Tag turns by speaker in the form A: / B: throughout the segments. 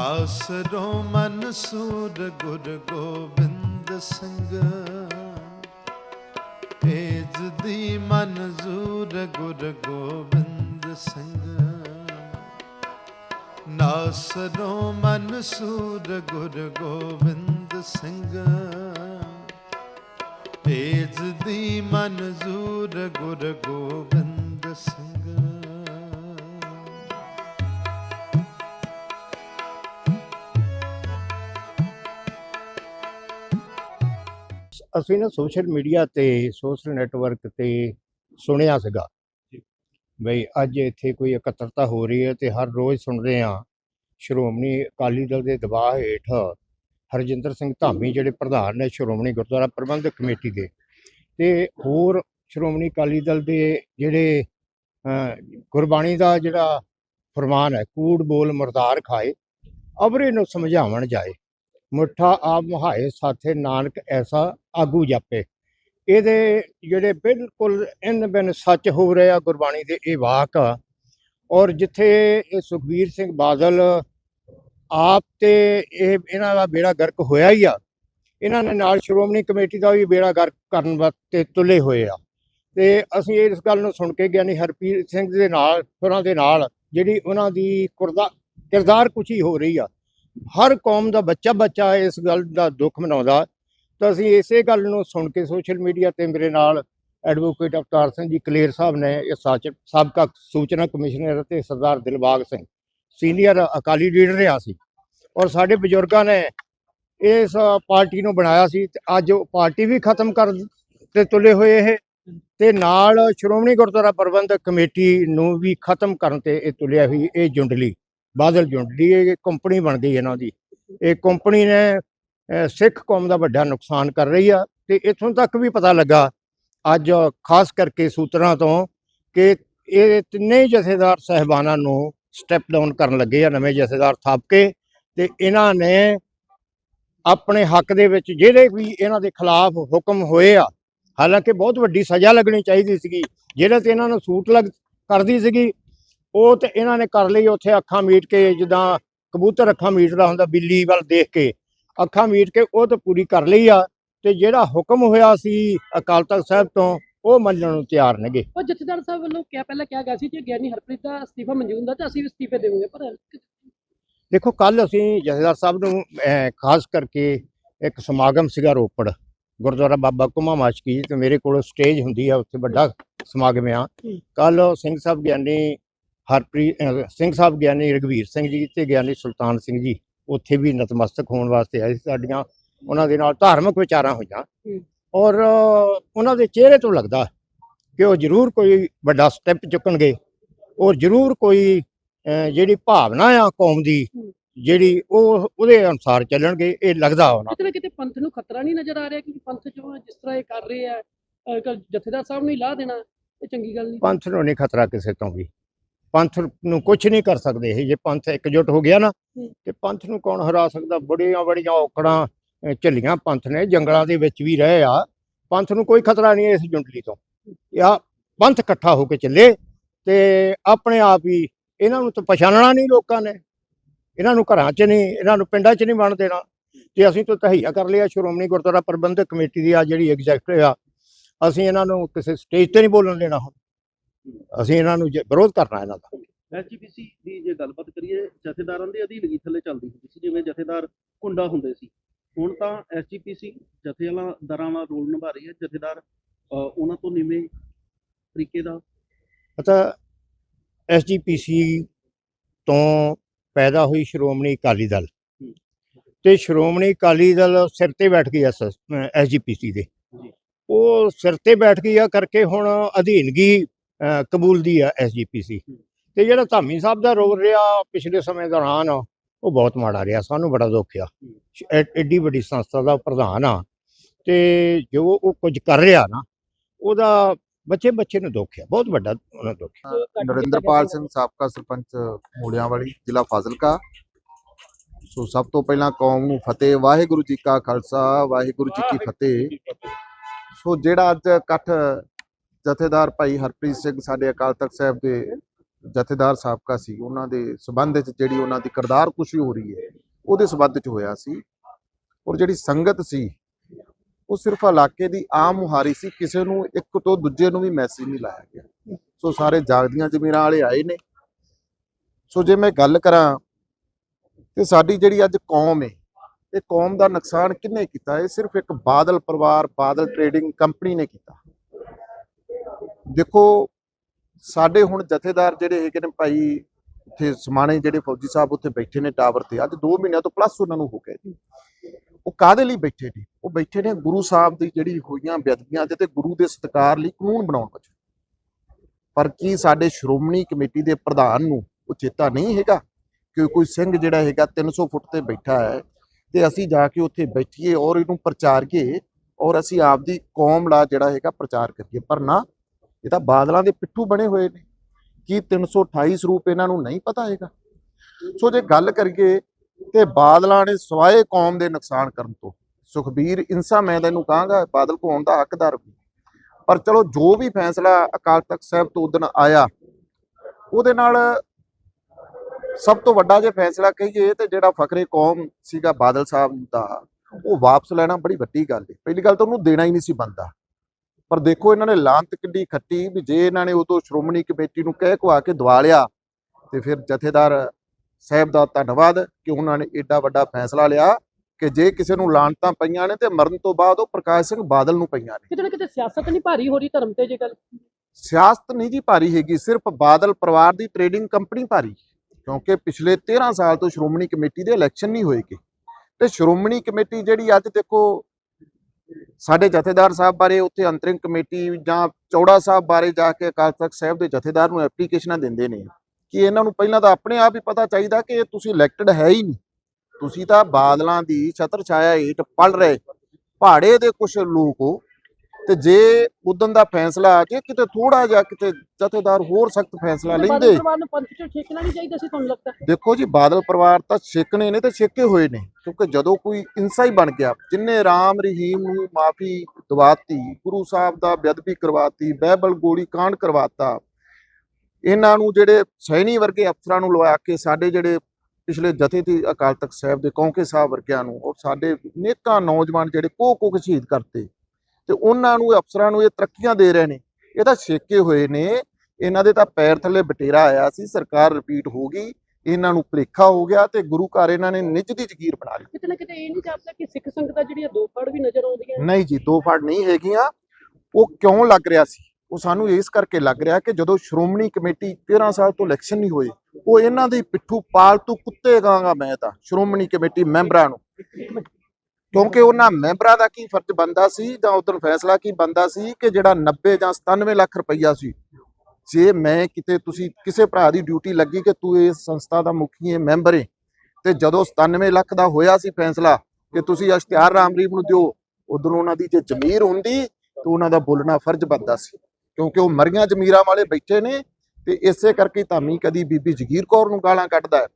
A: ਨਾਸਰੋ ਮਨਸੂਰ ਗੁਰ ਗੋਬਿੰਦ ਸਿੰਘ। ਤੇਜ ਦੀ ਮਨਜ਼ੂਰ ਗੁਰ ਗੋਬਿੰਦ ਸਿੰਘ। ਨਾਸਰੋ ਮਨਸੂਰ ਗੁਰ ਗੋਬਿੰਦ ਸਿੰਘ। ਤੇਜ ਦੀ ਮਨਜ਼ੂਰ ਗੁਰ ਗੋਬਿੰਦ ਸਿੰਘ।
B: ਅਸੀਂ ਨਾ ਸੋਸ਼ਲ ਮੀਡੀਆ ਤੇ ਸੋਸ਼ਲ ਨੈਟਵਰਕ ਤੇ ਸੁਣਿਆ ਸੀਗਾ। ਬਈ ਅੱਜ ਇੱਥੇ ਕੋਈ ਇਕੱਤਰਤਾ ਹੋ ਰਹੀ ਹੈ ਤੇ ਹਰ ਰੋਜ਼ ਸੁਣਦੇ ਆ ਸ਼੍ਰੋਮਣੀ ਅਕਾਲੀ ਦਲ ਦੇ ਦਬਾਅ ਹੇਠ ਹਰਜਿੰਦਰ ਸਿੰਘ ਧਾਮੀ ਜਿਹੜੇ ਪ੍ਰਧਾਨ ਨੇ ਸ਼੍ਰੋਮਣੀ ਗੁਰਦੁਆਰਾ ਪ੍ਰਬੰਧਕ ਕਮੇਟੀ ਦੇ ਤੇ ਹੋਰ ਸ਼੍ਰੋਮਣੀ ਅਕਾਲੀ ਦਲ ਦੇ ਜਿਹੜੇ ਗੁਰਬਾਣੀ ਦਾ ਜਿਹੜਾ ਫਰਮਾਨ ਹੈ ਕੂੜ ਬੋਲ ਮਰਦਾਰ ਖਾਏ ਅਬਰੇ ਨੂੰ ਸਮਝਾਵਣ ਜਾਏ। ਮੁੱਠਾ ਆਪ ਮੁਹਾਏ ਸਾਥੇ ਨਾਨਕ ਐਸਾ ਆਗੂ ਜਾਪੇ। ਇਹਦੇ ਜਿਹੜੇ ਬਿਲਕੁਲ ਇਨ ਬਿਨ ਸੱਚ ਹੋ ਰਹੇ ਆ ਗੁਰਬਾਣੀ ਦੇ ਇਹ ਵਾਕ ਔਰ ਜਿੱਥੇ ਇਹ ਸੁਖਬੀਰ ਸਿੰਘ ਬਾਦਲ ਆਪ ਤੇ ਇਹ ਇਹਨਾਂ ਦਾ ਬੇੜਾ ਗਰਕ ਹੋਇਆ ਹੀ ਆ, ਇਹਨਾਂ ਨੇ ਨਾਲ ਸ਼੍ਰੋਮਣੀ ਕਮੇਟੀ ਦਾ ਵੀ ਬੇੜਾ ਗਰਕ ਕਰਨ ਵਾਸਤੇ ਤੁਲੇ ਹੋਏ ਆ। ਤੇ ਅਸੀਂ ਇਸ ਗੱਲ ਨੂੰ ਸੁਣ ਕੇ ਗਿਆਨੀ ਹਰਪੀਰ ਸਿੰਘ ਦੇ ਨਾਲ ਉਹਨਾਂ ਦੇ ਨਾਲ, ਜਿਹੜੀ ਉਹਨਾਂ ਦੀ ਕੁਰਦਾ ਕਿਰਦਾਰ ਕੁਚੀ ਹੋ ਰਹੀ ਆ ਹਰ ਕੌਮ ਦਾ ਬੱਚਾ ਬੱਚਾ ਇਸ ਗੱਲ ਦਾ ਦੁੱਖ ਮਨਾਉਂਦਾ। ਤਾਂ ਅਸੀਂ ਇਸੇ ਗੱਲ ਨੂੰ ਸੁਣ ਕੇ ਸੋਸ਼ਲ ਮੀਡੀਆ ਤੇ ਮੇਰੇ ਨਾਲ ਐਡਵੋਕੇਟ ਅਵਤਾਰ ਸਿੰਘ ਜੀ ਕਲੇਰ ਸਾਹਿਬ ਨੇ ਇਹ ਸਾਚ, ਸਾਬਕਾ ਸੂਚਨਾ ਕਮਿਸ਼ਨਰ ਅਤੇ ਸਰਦਾਰ ਦਿਲਬਾਗ ਸਿੰਘ, ਸੀਨੀਅਰ ਅਕਾਲੀ ਲੀਡਰ ਰਿਹਾ ਸੀ। ਔਰ ਸਾਡੇ ਬਜ਼ੁਰਗਾਂ ਨੇ ਇਸ ਪਾਰਟੀ ਨੂੰ ਬਣਾਇਆ ਸੀ ਤੇ ਅੱਜ ਉਹ ਪਾਰਟੀ ਵੀ ਖਤਮ ਕਰ ਤੇ ਤੁਲੇ ਹੋਏ ਇਹ ਤੇ ਨਾਲ ਸ਼੍ਰੋਮਣੀ ਗੁਰਦੁਆਰਾ ਪ੍ਰਬੰਧਕ ਕਮੇਟੀ ਨੂੰ ਵੀ ਖਤਮ ਕਰਨ ਤੇ ਇਹ ਤੁਲਿਆ ਹੋਈ ਇਹ ਜੁੰਡਲੀ। ਬਾਦਲ ਜੁੰਡਲੀ ਇਹ ਕੰਪਨੀ ਬਣ ਗਈ ਇਹਨਾਂ ਦੀ। ਇਹ ਕੰਪਨੀ ਨੇ ਸਿੱਖ ਕੌਮ ਦਾ ਵੱਡਾ ਨੁਕਸਾਨ ਕਰ ਰਹੀ ਆ ਤੇ ਇਥੋਂ ਤੱਕ ਵੀ ਪਤਾ ਲੱਗਾ, ਅੱਜ ਖਾਸ ਕਰਕੇ ਸੂਤਰਾਂ ਤੋਂ, ਕਿ ਇਹ ਤਿੰਨੇ ਜਥੇਦਾਰ ਸਹਿਬਾਨਾਂ ਨੂੰ ਸਟੈਪ ਡਾਊਨ ਕਰਨ ਲੱਗੇ ਆ, ਨਵੇਂ ਜਥੇਦਾਰ ਥਾਪ ਕੇ ਤੇ ਇਹਨਾਂ ਨੇ ਆਪਣੇ ਹੱਕ ਦੇ ਵਿੱਚ ਜਿਹੜੇ ਵੀ ਇਹਨਾਂ ਦੇ ਖਿਲਾਫ ਹੁਕਮ ਹੋਏ ਆ, ਹਾਲਾਂਕਿ ਬਹੁਤ ਵੱਡੀ ਸਜ਼ਾ ਲੱਗਣੀ ਚਾਹੀਦੀ ਸੀਗੀ, ਜਿਹੜੇ ਤੇ ਇਹਨਾਂ ਨੂੰ ਸੂਟ ਲੱਗ, ਕਰਦੀ ਸੀਗੀ ਉਹ ਤੇ ਇਹਨਾਂ ਨੇ ਕਰ ਲਈ ਉੱਥੇ ਅੱਖਾਂ ਮੀਟ ਕੇ ਜਿੱਦਾਂ ਕਬੂਤਰ ਅੱਖਾਂ ਮੀਟਦਾ ਹੁੰਦਾ ਬਿੱਲੀ ਵੱਲ ਦੇਖ ਕੇ। ਅੱਖਾਂ ਮੀਟ ਕੇ ਉਹ ਤਾਂ ਪੂਰੀ ਕਰ ਲਈ ਆ ਤੇ ਜਿਹੜਾ ਹੁਕਮ ਹੋਇਆ ਸੀ ਅਕਾਲ ਤਖਤ ਸਾਹਿਬ ਤੋਂ ਉਹ ਮੰਨਣ ਨੂੰ ਤਿਆਰ ਨੇਗੇ।
C: ਉਹ ਜਥੇਦਾਰ ਸਾਹਿਬ ਵੱਲੋਂ ਕਿਹਾ ਪਹਿਲਾਂ ਕਿਹਾ ਗਿਆ ਸੀ ਜੇ ਗਿਆਨੀ ਹਰਪ੍ਰੀਤ ਦਾ ਅਸਤੀਫਾ ਮਨਜ਼ੂਰ ਹੁੰਦਾ ਤਾਂ ਅਸੀਂ ਵੀ ਅਸਤੀਫੇ ਦੇਵਾਂਗੇ ਪਰ
B: ਦੇਖੋ ਕੱਲ ਅਸੀਂ ਜਥੇਦਾਰ ਸਾਹਿਬ ਨੂੰ ਖਾਸ ਕਰਕੇ ਇੱਕ ਸਮਾਗਮ ਸੀਗਾ ਰੋਪੜ ਗੁਰਦੁਆਰਾ ਬਾਬਾ ਕੁਮਾ ਮਾਸ਼ਕੀ ਤੇ ਮੇਰੇ ਕੋਲ ਸਟੇਜ ਹੁੰਦੀ ਆ ਉੱਥੇ ਵੱਡਾ ਸਮਾਗਮ ਆ। ਕੱਲ ਸਿੰਘ ਸਾਹਿਬ ਗਿਆਨੀ ਹਰਪ੍ਰੀਤ ਸਿੰਘ ਸਾਹਿਬ ਗਿਆਨੀ ਰਗਵੀਰ ਸਿੰਘ ਜੀ ਤੇ ਗਿਆਨੀ ਸੁਲਤਾਨ ਸਿੰਘ ਜੀ ਉੱਥੇ ਵੀ ਨਤਮਸਤਕ ਹੋਣ ਵਾਸਤੇ ਆਏ ਸਾਡੀਆਂ ਉਹਨਾਂ ਦੇ ਨਾਲ ਧਾਰਮਿਕ ਵਿਚਾਰਾਂ ਹੋਈਆਂ। ਔਰ ਉਹਨਾਂ ਦੇ ਚਿਹਰੇ ਤੋਂ ਲੱਗਦਾ ਕਿ ਉਹ ਜ਼ਰੂਰ ਕੋਈ ਵੱਡਾ ਸਟੈਪ ਚੁੱਕਣਗੇ ਔਰ ਜ਼ਰੂਰ ਕੋਈ ਜਿਹੜੀ ਭਾਵਨਾ ਆ ਕੌਮ ਦੀ। ਜਿਹੜੀ ਉਹ ਉਹਦੇ ਅਨੁਸਾਰ ਚੱਲਣਗੇ ਇਹ ਲੱਗਦਾ ਉਹਨਾਂ
C: ਕਿਤੇ ਕਿਤੇ ਪੰਥ ਨੂੰ ਖਤਰਾ ਨਹੀਂ ਨਜ਼ਰ ਆ ਰਿਹਾ ਕਿਉਂਕਿ ਪੰਥ ਜੋ ਜਿਸ ਤਰ੍ਹਾਂ ਇਹ ਕਰ ਰਹੇ ਆ ਜਥੇਦਾਰ ਸਾਹਿਬ ਨੂੰ ਹੀ ਲਾ ਦੇਣਾ ਇਹ ਚੰਗੀ ਗੱਲ ਨਹੀਂ
B: ਪੰਥ ਨੂੰ ਨਹੀਂ ਖਤਰਾ ਕਿਸੇ ਤੋਂ ਵੀ ਪੰਥ ਨੂੰ ਕੁਝ ਨਹੀਂ ਕਰ ਸਕਦੇ ਇਹ ਜੇ ਪੰਥ ਇਕਜੁੱਟ ਹੋ ਗਿਆ ਨਾ। ਤੇ ਪੰਥ ਨੂੰ ਕੌਣ ਹਰਾ ਸਕਦਾ? ਬੜੀਆਂ ਬੜੀਆਂ ਔਕੜਾਂ ਝੱਲੀਆਂ ਪੰਥ ਨੇ ਜੰਗਲਾਂ ਦੇ ਵਿੱਚ ਵੀ ਰਹੇ ਆ। ਪੰਥ ਨੂੰ ਕੋਈ ਖਤਰਾ ਨਹੀਂ ਇਸ ਜੁੰਡਲੀ ਤੋਂ। ਆ ਪੰਥ ਇਕੱਠਾ ਹੋ ਕੇ ਚੱਲੇ ਤੇ ਆਪਣੇ ਆਪ ਹੀ ਇਹਨਾਂ ਨੂੰ ਤਾਂ ਪਛਾਣਨਾ ਨਹੀਂ ਲੋਕਾਂ ਨੇ। ਇਹਨਾਂ ਨੂੰ ਘਰਾਂ 'ਚ ਨਹੀਂ ਇਹਨਾਂ ਨੂੰ ਪਿੰਡਾਂ 'ਚ ਨਹੀਂ ਬਣ ਦੇਣਾ। ਤੇ ਅਸੀਂ ਤਾਂ ਤਹਈਆ ਕਰ ਲਿਆ ਸ਼੍ਰੋਮਣੀ ਗੁਰਦੁਆਰਾ ਪ੍ਰਬੰਧਕ ਕਮੇਟੀ ਦੀ ਆ ਜਿਹੜੀ ਐਗਜ਼ੈਕਟਿਵ ਆ ਅਸੀਂ ਇਹਨਾਂ ਨੂੰ ਕਿਸੇ ਸਟੇਜ ਤੇ ਨਹੀਂ ਬੋਲਣ ਦੇਣਾ ਹੁਣ। ਅਸੀਂ ਇਹਨਾਂ ਨੂੰ ਜ- ਵਿਰੋਧ ਕਰਨਾ ਇਹਨਾਂ ਦਾ।
D: ਐਸਜੀਪੀਸੀ ਦੀ ਜੇ ਗੱਲਬਾਤ ਕਰੀਏ ਜਥੇਦਾਰਾਂ ਦੇ ਅਧੀਨਗੀ ਥੱਲੇ ਚੱਲਦੀ ਹੁੰਦੀ ਸੀ ਜਿਵੇਂ ਜਥੇਦਾਰ ਕੁੰਡਾ ਹੁੰਦੇ ਸੀ। ਹੁਣ ਤਾਂ ਐਸਜੀਪੀਸੀ ਜਥੇਦਾਰਾਂ ਦਾ ਰੋਲ ਨਿਭਾ ਰਹੀ ਹੈ। ਜਥੇਦਾਰ ਉਹਨਾਂ ਤੋਂ ਨਿਵੇਂ ਤਰੀਕੇ ਦਾ
B: ਪਤਾ ਐਸਜੀਪੀਸੀ ਤੋਂ ਪੈਦਾ ਹੋਈ ਸ਼੍ਰੋਮਣੀ ਅਕਾਲੀ ਦਲ।
D: ਹੂੰ।
B: ਤੇ ਸ਼੍ਰੋਮਣੀ ਅਕਾਲੀ ਦਲ ਸਿਰ ਤੇ ਬੈਠ ਗਈ ਐਸ ਐਸਜੀਪੀਸੀ ਦੇ।
D: ਜੀ।
B: ਉਹ ਸਿਰ ਤੇ ਬੈਠ ਗਈ ਆ ਕਰਕੇ ਹੁਣ ਅਧੀਨਗੀ ਕਬੂਲਦੀ ਆ ਐਸਜੀਪੀਸੀ
D: ਹੂੰ।
B: ਤੇ ਜਿਹੜਾ ਧਾਮੀ ਸਾਹਿਬ ਦਾ ਰੋਲ ਰਿਹਾ ਪਿਛਲੇ ਸਮੇਂ ਦੌਰਾਨ ਉਹ ਬਹੁਤ ਮਾੜਾ ਰਿਹਾ ਸਾਨੂੰ ਬੜਾ ਦੁੱਖ ਆ। ਐਡੀ ਵੱਡੀ ਸੰਸਥਾ ਦਾ ਪ੍ਰਧਾਨ ਆ। ਤੇ ਜੋ ਉਹ ਕੁਝ ਕਰ ਰਿਹਾ ਨਾ ਉਹਦਾ ਬੱਚੇ ਬੱਚੇ ਨੂੰ ਦੁੱਖ ਆ ਬਹੁਤ ਵੱਡਾ ਉਹਨਾਂ ਨੂੰ ਦੁੱਖ।
E: ਨਰਿੰਦਰਪਾਲ ਸਿੰਘ ਸਾਬਕਾ ਸਰਪੰਚ ਮੂਲਿਆਂ ਵਾਲੀ ਜ਼ਿਲ੍ਹਾ ਫਾਜ਼ਿਲਕਾ। ਸੋ ਸਭ ਤੋਂ ਪਹਿਲਾਂ ਕੌਮ ਨੂੰ ਫਤਿਹ ਵਾਹਿਗੁਰੂ ਜੀ ਕਾ ਖਾਲਸਾ ਵਾਹਿਗੁਰੂ ਜੀ ਕੀ ਫਤਿਹ। ਸੋ ਜਿਹੜਾ ਅੱਜ ਇਕੱਠ ਜਥੇਦਾਰ ਭਾਈ ਹਰਪ੍ਰੀਤ ਸਿੰਘ ਸਾਡੇ ਅਕਾਲ ਤਖਤ ਸਾਹਿਬ ਦੇ ਜਥੇਦਾਰ ਸਾਬਕਾ ਸੀ, ਉਹਨਾਂ ਦੇ ਸਬੰਧ ਵਿੱਚ ਜਿਹੜੀ ਉਹਨਾਂ ਦੀ ਕਰਤਾਰ ਕੁਸ਼ੀ ਹੋ ਰਹੀ ਹੈ, ਉਹਦੇ ਸਬੰਧ ਵਿੱਚ ਹੋਇਆ ਸੀ। ਔਰ ਜਿਹੜੀ ਸੰਗਤ ਸੀ, ਉਹ ਸਿਰਫ ਇਲਾਕੇ ਦੀ ਆਮ ਮੁਹਾਰੀ ਸੀ, ਕਿਸੇ ਨੂੰ ਇੱਕ ਤੋਂ ਦੂਜੇ ਨੂੰ ਵੀ ਮੈਸੇਜ ਨਹੀਂ ਲਾਇਆ ਗਿਆ। ਸੋ ਸਾਰੇ ਜਾਗਦੀਆਂ ਜ਼ਮੀਰਾਂ ਵਾਲੇ ਆਏ ਨੇ। ਸੋ ਜੇ ਮੈਂ ਗੱਲ ਕਰਾਂ ਤੇ ਸਾਡੀ ਜਿਹੜੀ ਅੱਜ ਕੌਮ ਹੈ, ਇਹ ਕੌਮ ਦਾ ਨੁਕਸਾਨ ਕਿੰਨੇ ਕੀਤਾ? ਇਹ ਸਿਰਫ ਇੱਕ ਬਾਦਲ ਪਰਿਵਾਰ, ਬਾਦਲ ਟਰੇਡਿੰਗ ਕੰਪਨੀ ਨੇ ਕੀਤਾ। ਦੇਖੋ, ਸਾਡੇ ਹੁਣ ਜਥੇਦਾਰ ਜਿਹੜੇ ਹੈਗੇ ਨੇ ਭਾਈ, ਉੱਥੇ ਸਮਾਣੇ ਜਿਹੜੇ ਫੌਜੀ ਸਾਹਿਬ ਉੱਥੇ ਬੈਠੇ ਨੇ ਟਾਵਰ ਤੇ, ਅੱਜ 2 ਮਹੀਨਿਆਂ ਤੋਂ ਪਲੱਸ ਉਹਨਾਂ ਨੂੰ ਹੋ ਗਏ ਜੀ। ਉਹ ਕਾਦੇ ਲਈ ਬੈਠੇ ਨੇ? ਉਹ ਬੈਠੇ ਨੇ ਗੁਰੂ ਸਾਹਿਬ ਦੀ ਜਿਹੜੀ ਹੋਈਆਂ ਬੇਅਦਬੀਆਂ ਤੇ ਤੇ ਗੁਰੂ ਦੇ ਸਤਿਕਾਰ ਲਈ ਕਾਨੂੰਨ ਬਣਾਉਣ ਵਜੋਂ ਪਰ ਕੀ ਸਾਡੇ ਸ਼੍ਰੋਮਣੀ ਕਮੇਟੀ ਦੇ ਪ੍ਰਧਾਨ ਨੂੰ ਉਹ ਚੇਤਾ ਨਹੀਂ ਹੈਗਾ ਕਿ ਕੋਈ ਸਿੰਘ ਜਿਹੜਾ ਹੈਗਾ 300 ਫੁੱਟ ਤੇ ਬੈਠਾ ਹੈ ਤੇ ਅਸੀਂ ਜਾ ਕੇ ਉੱਥੇ ਬੈਠੀਏ ਔਰ ਇਹਨੂੰ ਪ੍ਰਚਾਰੀਏ ਔਰ ਅਸੀਂ ਆਪਦੀ ਕੌਮ ਲਾ ਜਿਹੜਾ ਹੈਗਾ ਪ੍ਰਚਾਰ ਕਰੀਏ। ਪਰ ਨਾ ਇਹ ਤਾਂ ਬਾਦਲਾਂ ਦੇ ਪਿੱਠੂ ਬਣੇ ਹੋਏ ਨੇ। ਕੀ 328 ਸਰੂਪ ਇਹਨਾਂ ਨੂੰ ਨਹੀਂ ਪਤਾ ਹੈਗਾ? ਸੋ ਜੇ ਗੱਲ ਕਰੀਏ ਤੇ ਬਾਦਲਾਂ ਨੇ ਸਵਾਏ ਕੌਮ ਦੇ ਨੁਕਸਾਨ ਕਰਨ ਤੋਂ। ਸੁਖਬੀਰ ਇਨਸਾ, ਮੈਂ ਤੈਨੂੰ ਕਹਾਂਗਾ, ਬਾਦਲ ਕੋ ਦਾ ਹੱਕਦਾਰ ਵੀ। ਪਰ ਚਲੋ, ਜੋ ਵੀ ਫੈਸਲਾ ਅਕਾਲ ਤਖਤ ਸਾਹਿਬ ਤੋਂ ਉਦਣ ਆਇਆ, ਉਹਦੇ ਨਾਲ ਸਭ ਤੋਂ ਵੱਡਾ ਜੇ ਫੈਸਲਾ ਕਹੀਏ ਤੇ ਜਿਹੜਾ ਫਖਰੇ ਕੌਮ ਸੀਗਾ ਬਾਦਲ ਸਾਹਿਬ ਦਾ, ਉਹ ਵਾਪਸ ਲੈਣਾ ਬੜੀ ਵੱਡੀ ਗੱਲ ਹੈ ਪਹਿਲੀ ਗੱਲ ਤਾਂ ਉਹਨੂੰ ਦੇਣਾ ਹੀ ਨਹੀਂ ਸੀ ਬੰਦਾ ਪਰ ਦੇਖੋ ਇਹਨਾਂ ਨੇ ਲਾਂਤ ਕਿੱਡੀ ਖੱਟੀ ਵੀ ਜੇ ਇਹਨਾਂ ਨੇ ਉਦੋਂ ਸ਼੍ਰੋਮਣੀ ਕਮੇਟੀ ਨੂੰ ਕਹਿ ਕਵਾ ਕੇ ਦਵਾ ਲਿਆ ਤੇ ਫਿਰ ਜਥੇਦਾਰ ਸਾਹਿਬ ਦਾ ਧੰਨਵਾਦ ਕਿ ਉਹਨਾਂ ਨੇ ਏਡਾ ਵੱਡਾ ਫੈਸਲਾ ਲਿਆ ਕਿ ਜੇ ਕਿਸੇ ਨੂੰ ਲਾਂਤਾਂ ਪਈਆਂ ਨੇ ਤੇ ਮਰਨ ਤੋਂ ਬਾਅਦ ਉਹ ਪ੍ਰਕਾਸ਼ ਸਿੰਘ ਬਾਦਲ ਨੂੰ ਪਈਆਂ ਨੇ।
C: ਕਿਤੇ ਨਾ ਕਿਤੇ ਸਿਆਸਤ ਨਹੀਂ ਭਾਰੀ ਹੋ ਰਹੀ ਧਰਮ ਤੇ ਜੇ ਗੱਲ।
E: ਸਿਆਸਤ ਨਹੀਂ ਜੀ ਭਾਰੀ ਹੈਗੀ ਸਿਰਫ ਬਾਦਲ ਪਰਿਵਾਰ ਦੀ ਟਰੇਡਿੰਗ ਕੰਪਨੀ ਭਾਰੀ ਕਿਉਂਕਿ ਪਿਛਲੇ 13 ਸਾਲ ਤੋਂ ਸ਼੍ਰੋਮਣੀ ਕਮੇਟੀ ਦੇ ਇਲੈਕਸ਼ਨ ਨਹੀਂ ਹੋਏਗੇ। ਤੇ ਸ਼੍ਰੋਮਣੀ ਕਮੇਟੀ ਜਿਹੜੀ ਅੱਜ ਦੇਖੋ ਸਾਡੇ ਜਥੇਦਾਰ ਸਾਹਿਬ ਬਾਰੇ ਉੱਥੇ ਅੰਤਰਿੰਗ ਕਮੇਟੀ ਜਾਂ ਚੌੜਾ ਸਾਹਿਬ ਬਾਰੇ ਜਾ ਕੇ ਅਕਾਲ ਤਖਤ ਸਾਹਿਬ ਦੇ ਜਥੇਦਾਰ ਨੂੰ ਐਪਲੀਕੇਸ਼ਨਾਂ ਦਿੰਦੇ ਨੇ। ਕਿ ਇਹਨਾਂ ਨੂੰ ਪਹਿਲਾਂ ਤਾਂ ਆਪਣੇ ਆਪ ਹੀ ਪਤਾ ਚਾਹੀਦਾ ਕਿ ਤੁਸੀਂ ਇਲੈਕਟਡ ਹੈ ਹੀ ਨਹੀਂ। ਤੁਸੀਂ ਤਾਂ ਬਾਦਲਾਂ ਦੀ ਛਤਰ ਛਾਇਆ ਹੇਠ ਪਲ ਰਹੇ। ਪਹਾੜੇ ਦੇ ਕੁਝ ਲੋਕ ਹੋ ਤੇ ਜੇ ਉਦੋਂ ਦਾ ਫੈਸਲਾ ਆ ਕੇ ਕਿਤੇ ਥੋੜਾ ਜਿਹਾ ਕਿਤੇ ਜਥੇਦਾਰ ਹੋਰ ਸਖਤ ਫੈਸਲਾ ਲੈਂਦੇ। ਦੇਖੋ ਜੀ ਬਾਦਲ ਪਰਿਵਾਰ ਤਾਂ ਛੇਕਣੇ ਨੇ ਤੇ ਛੇਕੇ ਹੋਏ ਨੇ ਕਿਉਂਕਿ ਜਦੋਂ ਕੋਈ ਇਨਸਾ ਹੀ ਬਣ ਗਿਆ ਜਿਨੇ ਰਾਮ ਰਹੀਮ ਨੂੰ ਮਾਫੀ ਦਵਾਤੀ ਗੁਰੂ ਸਾਹਿਬ ਦਾ ਬੇਅਦਬੀ ਕਰਵਾਤੀ ਬਾਈਬਲ ਗੋਲੀ ਕਾਂਡ ਕਰਵਾਤਾ ਇਹਨਾਂ ਨੂੰ ਜਿਹੜੇ ਸੈਣੀ ਵਰਗੇ ਅਫਸਰਾਂ ਨੂੰ ਲਵਾ ਕੇ ਸਾਡੇ ਜਿਹੜੇ ਪਿਛਲੇ ਜਥੇ ਤੇ ਅਕਾਲ ਤਖਤ ਸਾਹਿਬ ਦੇ ਕੌਂਕੇ ਸਾਹਿਬ ਵਰਗਿਆਂ ਨੂੰ ਔਰ ਸਾਡੇ ਨੇਕਾਂ ਨੌਜਵਾਨ ਜਿਹੜੇ ਕੋਹ ਕੋਹ ਸ਼ਹੀਦ ਕਰਤੇ। ਤੇ ਉਹਨਾਂ ਨੂੰ ਅਫਸਰਾਂ ਨੂੰ ਇਹ ਤਰੱਕੀਆਂ ਦੇ ਰਹੇ ਨੇ। ਇਹ ਤਾਂ ਛੇਕੇ ਹੋਏ ਨੇ। ਇਹਨਾਂ ਦੇ ਤਾਂ ਪੈਰ ਥੱਲੇ ਬਟੇਰਾ ਆਇਆ ਸੀ ਸਰਕਾਰ ਰਿਪੀਟ ਹੋ ਗਈ ਇਹਨਾਂ ਨੂੰ ਭੁਲੇਖਾ ਹੋ ਗਿਆ ਤੇ ਗੁਰੂ ਘਰ ਇਹਨਾਂ ਨੇ ਨਿੱਜ ਦੀ ਜ਼ਗੀਰ ਬਣਾ ਲਈ।
C: ਕਿਤੇ ਨਾ ਕਿਤੇ ਇਹ ਨਹੀਂ ਜਾਪਦਾ ਕਿ ਸਿੱਖ ਸੰਗਤਾਂ ਜਿਹੜੀਆਂ ਦੋ ਫੜ ਵੀ ਨਜ਼ਰ ਆਉਂਦੀਆਂ
E: ਨਹੀਂ ਜੀ ਦੋ ਫੜ ਨਹੀਂ ਹੈਗੀਆਂ। ਉਹ ਕਿਉਂ ਲੱਗ ਰਿਹਾ ਸੀ? ਉਹ ਸਾਨੂੰ ਇਸ ਕਰਕੇ ਲੱਗ ਰਿਹਾ ਕਿ ਜਦੋਂ ਸ਼੍ਰੋਮਣੀ ਕਮੇਟੀ 13 ਸਾਲ ਤੋਂ ਇਲੈਕਸ਼ਨ ਨਹੀਂ ਹੋਏ ਉਹ ਇਹਨਾਂ ਦੀ ਪਿੱਠੂ ਪਾਲਤੂ ਕੁੱਤੇ ਕਹਾਂਗਾ ਮੈਂ ਤਾਂ ਸ਼੍ਰੋਮਣੀ ਕਮੇਟੀ ਮੈਂਬਰਾਂ ਨੂੰ। ਕਿਉਂਕਿ ਉਹਨਾਂ ਮੈਂਬਰਾਂ ਦਾ ਕੀ ਫਰਜ਼ ਬੰਦਾ ਸੀ ਜਾਂ ਉਦੋਂ ਫੈਸਲਾ ਕੀ ਬੰਦਾ ਸੀ ਕਿ ਜਿਹੜਾ 90 ਜਾਂ 97 ਲੱਖ ਰੁਪਈਆ ਸੀ, ਜੇ ਮੈਂ ਕਿਤੇ ਤੁਸੀਂ ਕਿਸੇ ਭਰਾ ਦੀ ਡਿਊਟੀ ਲੱਗੀ ਕਿ ਤੂੰ ਇਸ ਸੰਸਥਾ ਦਾ ਮੁਖੀ ਹੈ ਮੈਂਬਰ ਹੈ, ਤੇ ਜਦੋਂ 97 ਲੱਖ ਦਾ ਹੋਇਆ ਸੀ ਫੈਸਲਾ ਕਿ ਤੁਸੀਂ ਅਸ਼ਤਿਆਰ ਰਾਮਰੀਮ ਨੂੰ ਦਿਓ ਉਦੋਂ ਉਹਨਾਂ ਦੀ ਜੇ ਜ਼ਮੀਰ ਹੁੰਦੀ ਤਾਂ ਉਹਨਾਂ ਦਾ ਬੋਲਣਾ ਫਰਜ਼ ਬੰਦਾ ਸੀ। ਕਿਉਂਕਿ ਉਹ ਮਰੀਆਂ ਜ਼ਮੀਰਾਂ ਵਾਲੇ ਬੈਠੇ ਨੇ ਤੇ ਇਸੇ ਕਰਕੇ ਧਾਮੀ ਕਦੀ ਬੀਬੀ ਜਗੀਰ ਕੌਰ ਨੂੰ ਗਾਲਾਂ ਕੱਢਦਾ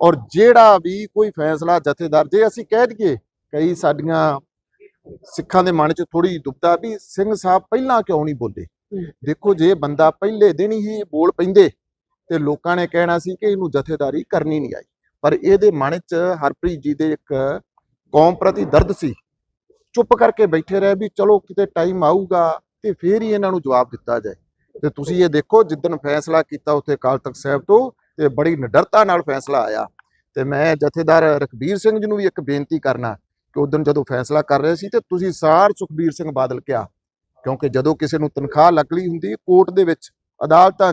E: ਔਰ ਜਿਹੜਾ ਵੀ ਕੋਈ ਫੈਸਲਾ ਜਥੇਦਾਰ, ਜੇ ਅਸੀਂ ਕਹਿ ਦਈਏ ਕਈ ਸਾਡੀਆਂ ਸਿੱਖਾਂ ਦੇ ਮਨ 'ਚ ਥੋੜੀ ਦੁਬਦਾ ਵੀ ਸਿੰਘ ਸਾਹਿਬ ਪਹਿਲਾਂ ਕਿਉਂ ਨਹੀਂ ਬੋਲੇ? ਦੇਖੋ ਜੇ ਬੰਦਾ ਪਹਿਲੇ ਦਿਨ ਹੀ ਬੋਲ ਪੈਂਦੇ ਤੇ ਲੋਕਾਂ ਨੇ ਕਹਿਣਾ ਸੀ ਕਿ ਇਹਨੂੰ ਜਥੇਦਾਰੀ ਕਰਨੀ ਨਹੀਂ ਆਈ। ਪਰ ਇਹਦੇ ਮਨ 'ਚ ਹਰਪ੍ਰੀਤ ਜੀ ਦੇ ਇੱਕ ਕੌਮ ਪ੍ਰਤੀ ਦਰਦ ਸੀ। ਚੁੱਪ ਕਰਕੇ ਬੈਠੇ ਰਹੇ ਵੀ ਚਲੋ ਕਿਤੇ ਟਾਈਮ ਆਊਗਾ ਤੇ ਫੇਰ ਹੀ ਇਹਨਾਂ ਨੂੰ ਜਵਾਬ ਦਿੱਤਾ ਜਾਏ। ਤੇ ਤੁਸੀਂ ਇਹ ਦੇਖੋ ਜਿੱਦਣ ਫੈਸਲਾ ਕੀਤਾ ਉੱਥੇ ਅਕਾਲ ਤਖਤ ਸਾਹਿਬ ਤੋਂ ਤੇ ਬੜੀ ਨਿਡਰਤਾ ਨਾਲ ਫੈਸਲਾ ਆਇਆ। ਤੇ ਮੈਂ ਜਥੇਦਾਰ ਰਖਬੀਰ ਸਿੰਘ ਜੀ ਨੂੰ ਵੀ ਇੱਕ ਬੇਨਤੀ ਕਰਨਾ ਕਿ ਉਦੋਂ ਜਦੋਂ ਫੈਸਲਾ ਕਰ ਰਹੇ ਸੀ ਤੇ ਤੁਸੀਂ ਸਾਰ ਸੁਖਬੀਰ ਸਿੰਘ ਬਾਦਲ ਕਿਹਾ, ਕਿਉਂਕਿ ਜਦੋਂ ਕਿਸੇ ਨੂੰ ਤਨਖਾਹ ਲੱਗਲੀ ਹੁੰਦੀ, ਕੋਰਟ ਦੇ ਵਿੱਚ ਅਦਾਲਤਾਂ